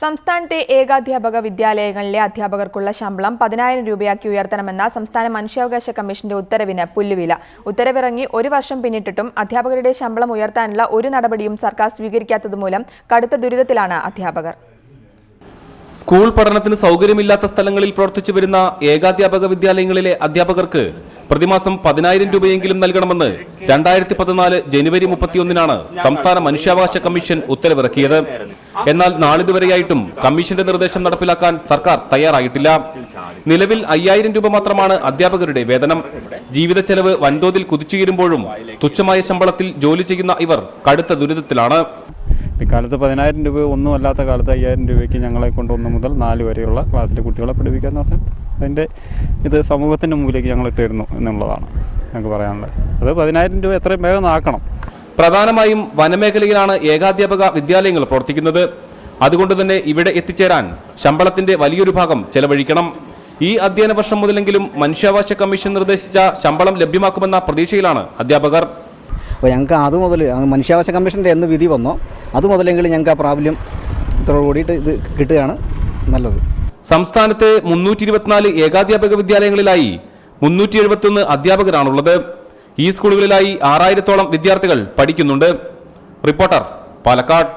സംസ്ഥാനത്തെ ഏകാധ്യാപക വിദ്യാലയങ്ങളിലെ അധ്യാപകർക്കുള്ള ശമ്പളം പതിനായിരം രൂപയാക്കി ഉയർത്തണമെന്ന സംസ്ഥാന മനുഷ്യാവകാശ കമ്മീഷന്റെ ഉത്തരവിന് പുല്ലുവില. ഉത്തരവിറങ്ങി ഒരു വർഷം പിന്നിട്ടിട്ടും അധ്യാപകരുടെ ശമ്പളം ഉയർത്താനുള്ള ഒരു നടപടിയും സർക്കാർ സ്വീകരിക്കാത്തതുമൂലം കടുത്ത ദുരിതത്തിലാണ് അധ്യാപകർ. സ്കൂൾ പഠനത്തിന് സൗകര്യമില്ലാത്ത സ്ഥലങ്ങളിൽ പ്രവർത്തിച്ചു വരുന്ന ഏകാധ്യാപക വിദ്യാലയങ്ങളിലെ അധ്യാപകർക്ക് പ്രതിമാസം പതിനായിരം രൂപയെങ്കിലും നൽകണമെന്ന് രണ്ടായിരത്തി പതിനാല് ജനുവരി മുപ്പത്തിയൊന്നിനാണ് സംസ്ഥാന മനുഷ്യാവകാശ കമ്മീഷൻ ഉത്തരവിറക്കിയത്. എന്നാൽ നാളിതുവരെയായിട്ടും കമ്മീഷന്റെ നിർദ്ദേശം നടപ്പിലാക്കാൻ സർക്കാർ തയ്യാറായിട്ടില്ല. നിലവിൽ അയ്യായിരം രൂപ മാത്രമാണ് അധ്യാപകരുടെ വേതനം. ജീവിത ചെലവ് വൻതോതിൽ കുതിച്ചുയരുമ്പോഴും തുച്ഛമായ ശമ്പളത്തിൽ ജോലി ചെയ്യുന്ന ഇവർ കടുത്ത ദുരിതത്തിലാണ്. ഇക്കാലത്ത് പതിനായിരം രൂപ ഒന്നും അല്ലാത്ത കാലത്ത് അയ്യായിരം രൂപയ്ക്ക് ഞങ്ങളെ കൊണ്ട് ഒന്ന് മുതൽ നാല് വരെയുള്ള ക്ലാസ്സിലെ കുട്ടികളെ പഠിപ്പിക്കുക എന്ന് പറഞ്ഞാൽ അതിന്റെ ഇത് സമൂഹത്തിന്റെ മുമ്പിലേക്ക് ഞങ്ങൾ ഇട്ടിരുന്നു എന്നുള്ളതാണ് ഞങ്ങൾക്ക് പറയാനുള്ളത്. അത് പതിനായിരം രൂപ എത്രയും വേഗം ആക്കണം. പ്രധാനമായും വനമേഖലയിലാണ് ഏകാധ്യാപക വിദ്യാലയങ്ങൾ പ്രവർത്തിക്കുന്നത്. അതുകൊണ്ട് തന്നെ ഇവിടെ എത്തിച്ചേരാൻ ശമ്പളത്തിന്റെ വലിയൊരു ഭാഗം ചെലവഴിക്കണം. ഈ അധ്യയന വർഷം മുതലെങ്കിലും മനുഷ്യാവകാശ കമ്മീഷൻ നിർദ്ദേശിച്ച ശമ്പളം ലഭ്യമാക്കുമെന്ന പ്രതീക്ഷയിലാണ് അധ്യാപകർ. അപ്പോൾ ഞങ്ങൾക്ക് അത് മുതൽ മനുഷ്യാവകാശ കമ്മീഷന്റെ എന്ന് വിധി വന്നോ. അത് മുതലെങ്കിലും ഞങ്ങൾക്ക് ആ പ്രാബല്യം ഇത്ര കൂടിയിട്ട് ഇത് കിട്ടുകയാണ് നല്ലത്. സംസ്ഥാനത്തെ മുന്നൂറ്റി ഇരുപത്തിനാല് ഏകാധ്യാപക വിദ്യാലയങ്ങളിലായി മുന്നൂറ്റി എഴുപത്തൊന്ന് അധ്യാപകരാണുള്ളത്. ഈ സ്കൂളുകളിലായി ആറായിരത്തോളം വിദ്യാർത്ഥികൾ പഠിക്കുന്നുണ്ട്. റിപ്പോർട്ടർ പാലക്കാട്.